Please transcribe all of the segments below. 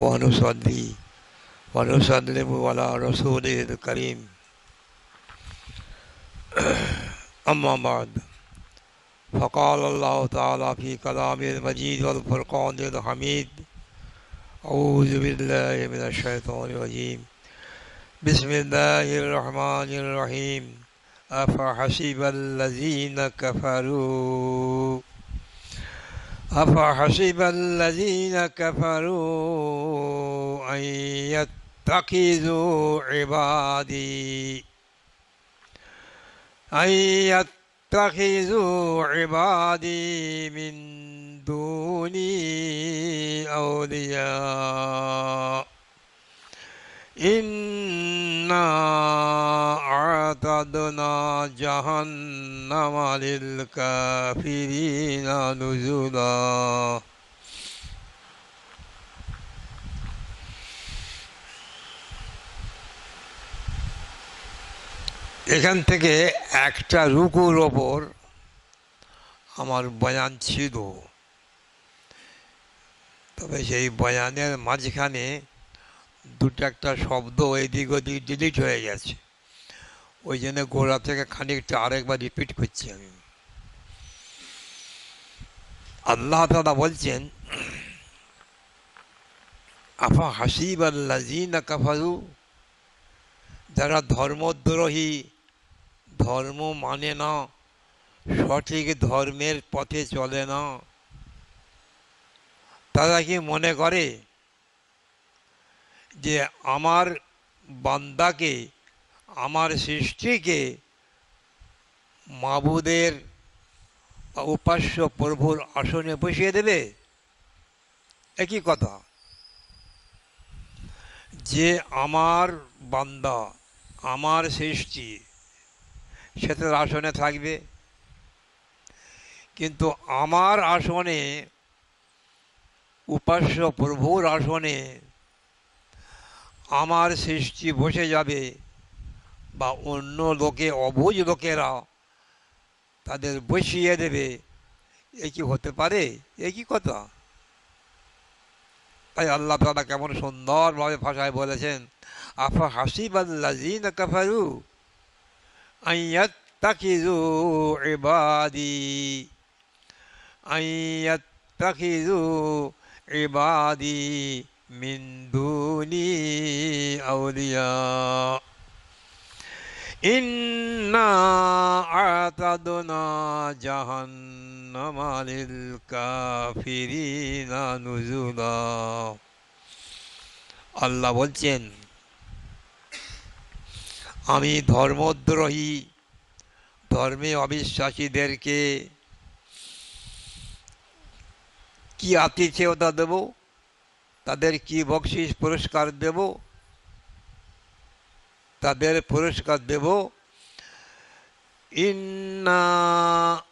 ونصلي. ونسلم على رسوله الكريم. أما بعد فقال الله تعالى في كلامه المجيد والفرقان الحميد أعوذ بالله من الشيطان الرجيم. بسم الله الرحمن الرحيم. أفحسب الذين كفروا؟ أفحسب الذين كفروا أن يتخذوا عبادي؟ أن يتخذوا عبادي من دوني أولياء. إنا أعتدنا جهنم للكافرين نزلا এখান থেকে একটা রুকুর ওপর আমার বয়ান ছিল তবে সেই বয়ানের মাঝখানে দুটো একটা শব্দ এদিক ওদিক ডিলিট হয়ে গেছে। ওই জন্য গোড়া থেকে খানিকটা আরেকবার রিপিট করছি আমি। আল্লাহ তালা বলছেন, আফা হাসিব আল্লাজিনা কাফারু? যারা ধর্মদ্রোহী, ধর্ম মানে না, সঠিক ধর্মের পথে চলে না। তারা কি মনে করে যে আমার বান্দাকে, আমার সৃষ্টিকে মাবুদের উপাস্য প্রভুর আসনে বসিয়ে দেবে? একই কথা। যে আমার বান্দা, আমার সৃষ্টি, সে তার আসনে থাকবে। কিন্তু আমার আসনে, উপাস্য প্রভুর আসনে আমার সৃষ্টি বসে যাবে বা অন্য লোকে অবুঝ লোকেরা তাদের বসিয়ে দেবে, এ কি হতে পারে? এ কি কথা? তাই আল্লাহ তালা কেমন সুন্দরভাবে ভাষায় বলেছেন, আফা হাসিব আল্লাজিন কাফারু আইয়াত তাকিজু ইবাদি আইয়াত তাকিজু ইবাদি মিন দুনি আউলিয়া إنا أعتدنا جهنم للكافرين نزلا আল্লাহ বলছেন আমি ধর্মদ্রোহী ধর্মে অবিশ্বাসীদেরকে কি আতিথেয়তা দেব তাদের কি বকশিস পুরস্কার দেব? তাদের পুরস্কার দেব। ইন্না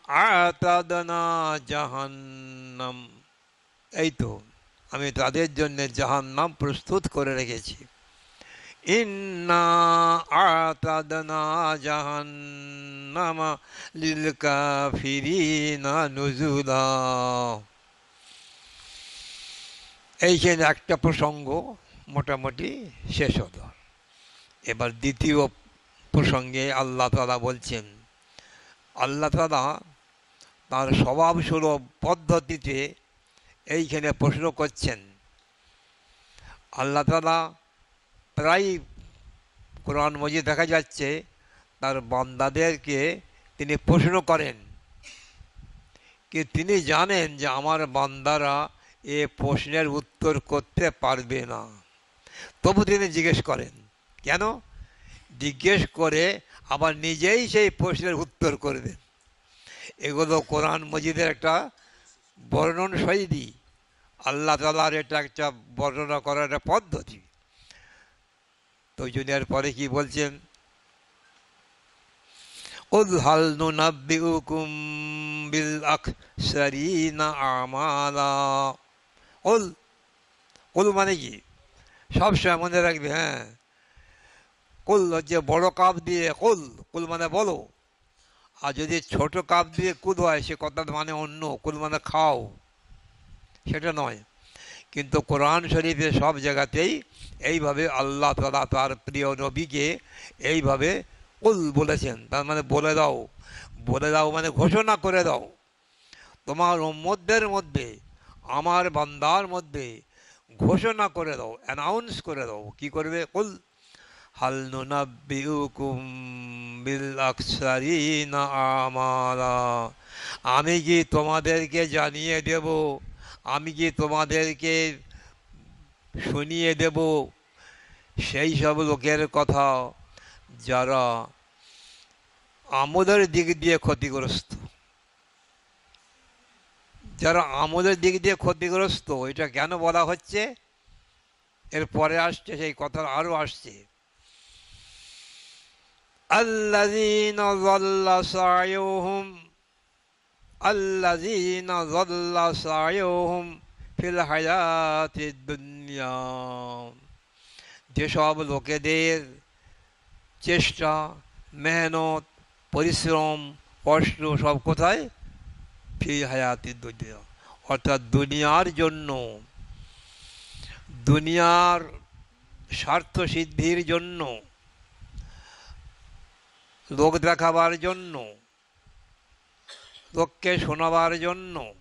আতাদনা জাহান্নাম। এই তো, আমি তাদের জন্য জাহান্নাম প্রস্তুত করে রেখেছি। ইন্না আতাদনা জাহান্নাম লিল কাফিরিনা নুজুলা। এইখানে একটা প্রসঙ্গ মোটামুটি শেষ হলো। এবার দ্বিতীয় প্রসঙ্গে আল্লাহ তালা বলছেন, আল্লাহ তালা তার স্বভাবসুলভ পদ্ধতিতে এইখানে প্রশ্ন করছেন, আল্লাহ তালা প্রায় কোরআন মজিদ দেখা যাচ্ছে তার বান্দাদেরকে তিনি প্রশ্ন করেন, কি তিনি জানেন যে আমার বান্দারা এ প্রশ্নের উত্তর করতে পারবে না। তবু তিনি জিজ্ঞেস করেন, কেন? জিজ্ঞেস করে আবার নিজেই সেই প্রশ্নের উত্তর করবেন এগুলো কোরআন মজিদের একটা বর্ণন শৈলী। আল্লাহ তালার এটা একটা বর্ণনা করার একটা পদ্ধতি। তো জুনিয়ার পরে কি বলছেন? উদ্হাল হুকুম বিল আকসারিনা আমালা। কুল কুল মানে কি? সবসময় মনে রাখবে হ্যাঁ। কুল যে বড় কাপ দিয়ে কুল কুল মানে বলো আর যদি ছোট কাপ দিয়ে কুল হয়, সে কথা মানে অন্য, কুল মানে খাও। সেটা নয়। কিন্তু কোরআন শরীফে সব জায়গাতেই এইভাবে আল্লাহ তালা তার প্রিয় নবীকে এইভাবে কুল বলেছেন। তার মানে বলে দাও। বলে দাও মানে ঘোষণা করে দাও। তোমার মধ্যের মধ্যে আমার বান্দার মধ্যে ঘোষণা করে দাও অ্যানাউন্স করে দাও, কি করবে? কুল, হাল নুনাব্বিউকুম আমি কি তোমাদেরকে জানিয়ে দেব? আমি কি তোমাদেরকে শুনিয়ে দেব? সেই সব লোকের কথা যারা আমলের দিক দিয়ে ক্ষতিগ্রস্ত। যারা আমলের দিক দিয়ে ক্ষতিগ্রস্ত এটা কেন বলা হচ্ছে এর পরে আসছে সেই কথা আরও আসছে الذين ضل سعيهم الذين ضل سعيهم في الحياة الدنيا যেসব লোকেদের চেষ্টা মেহনত পরিশ্রম কষ্ট সব কোথায় ফি হায়াতি দুনিয়া। অর্থাৎ দুনিয়ার জন্য, দুনিয়ার স্বার্থ সিদ্ধির জন্য, লোক দেখাবার জন্য, লোককে শোনাবার জন্য,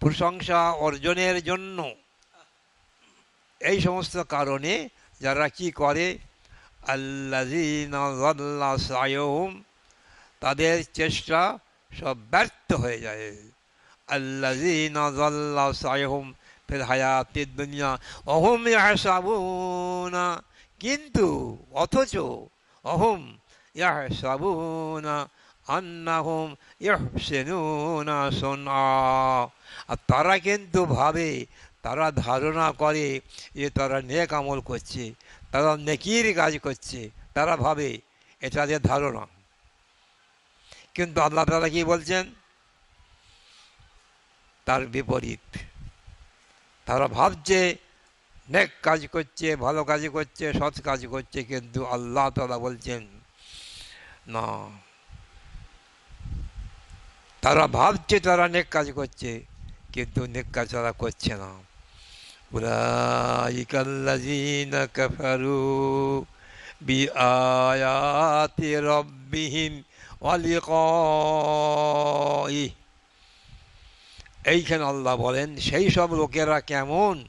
প্রশংসা অর্জনের জন্য, এই সমস্ত কারণে যারা কি করে আল্লাহ তাদের চেষ্টা সব ব্যর্থ হয়ে যায়। আল্লাহ সায়ম ফের হায়াতি দুনিয়া, অহম ইয়াহসাবুনা। কিন্তু অথচ অহম ইয়াহসাবুনা আন্নাহুম ইহসিনুনা সুনআ। আর তারা কিন্তু ভাবে, তারা ধারণা করে যে তারা নেক আমল করছে, তারা নেকির কাজ করছে, তারা ভাবে এটা যে ধারণা। কিন্তু আল্লাহ তালা কি বলছেন? তার বিপরীত। তারা ভাবছে, নেক কাজ করছে, ভালো কাজ করছে, সৎ কাজ করছে, কিন্তু আল্লাহ তালা বলছেন, না। তারা ভাবছে তারা নেক কাজ করছে, কিন্তু নেক কাজ তারা করছে না। উলাইকাল্লাযীন বি বিআয়াতি রব্বিহীন অলিকই এইখানে আল্লাহ বলেন সেই সব লোকেরা কেমন?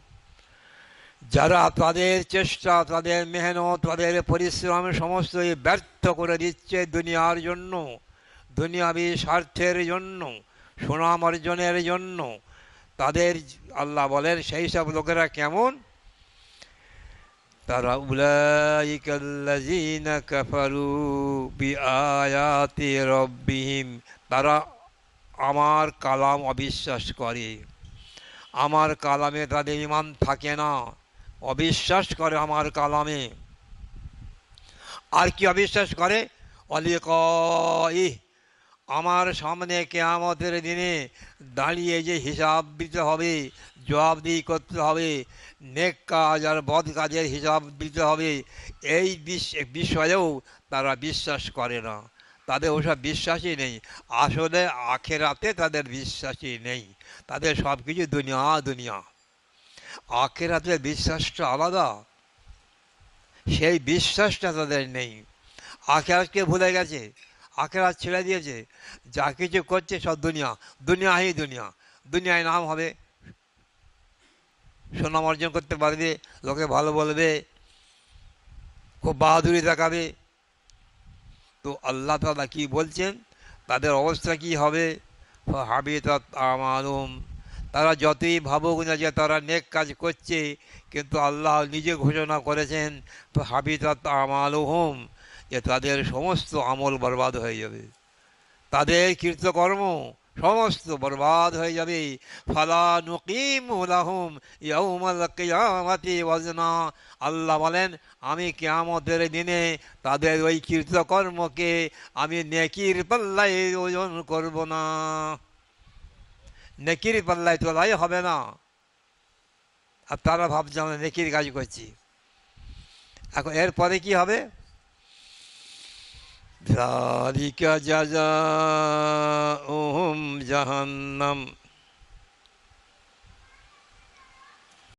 যারা তাদের চেষ্টা, তাদের মেহনত, তাদের পরিশ্রম সমস্তই ব্যর্থ করে দিচ্ছে দুনিয়ার জন্য, দুনিয়াবি স্বার্থের জন্য, সুনাম অর্জনের জন্য। তাদের, আল্লাহ বলেন সেই সব লোকেরা কেমন? তারা উলাইকাল্লাযীনা কাফারু বিআয়াতি রব্বিহিম তারা আমার কালাম অবিশ্বাস করে। আমার কালামে তাদের ইমান থাকে না। অবিশ্বাস করে আমার কালামে। আর কি অবিশ্বাস করে? অলিকই আমার সামনে কেয়ামতের দিনে দাঁড়িয়ে যে হিসাব দিতে হবে, জবাবদিহি করতে হবে, নেক কাজ আর বদ কাজের হিসাব দিতে হবে, এই বিষয়েও তারা বিশ্বাস করে না। তাদের ওসব বিশ্বাসই নেই। আসলে আখেরাতে তাদের বিশ্বাসই নেই। তাদের সব কিছু দুনিয়া দুনিয়া। আখেরাতে বিশ্বাসটা আলাদা। সেই বিশ্বাসটা তাদের নেই। আখেরাতকে ভুলে গেছে? আখেরাত ছেড়ে দিয়েছে। যা কিছু করছে সব দুনিয়া। দুনিয়াই দুনিয়া। দুনিয়ায় নাম হবে সুনাম অর্জন করতে পারবে, লোকে ভালো বলবে, খুব বাহাদুরি দেখাবে। তো আল্লাহ তালা কি বলছেন? তাদের অবস্থা কি হবে? হাবিতাত আমালুম তারা যতই ভাবুক না যে তারা নেক কাজ করছে, কিন্তু আল্লাহ নিজে ঘোষণা করেছেন হাবিতাত আমালুহুম। যে তাদের সমস্ত আমল বরবাদ হয়ে যাবে। তাদের কীর্তকর্ম সমস্ত বরবাদ হয়ে যাবে। ফালা নকিম উলাহুম ইয়াউমাল ওয়াজনা। আল্লাহ বলেন, আমি কিয়ামতের দিনে তাদের ওই কীর্তকর্মকে আমি নেকির পাল্লায় ওজন করব না। নেকির পাল্লায় তোলাই হবে না। আর তারা ভাবছে, আমরা নেকির কাজ করছি। এখন এরপরে কি হবে? ذلك جزاؤهم جهنم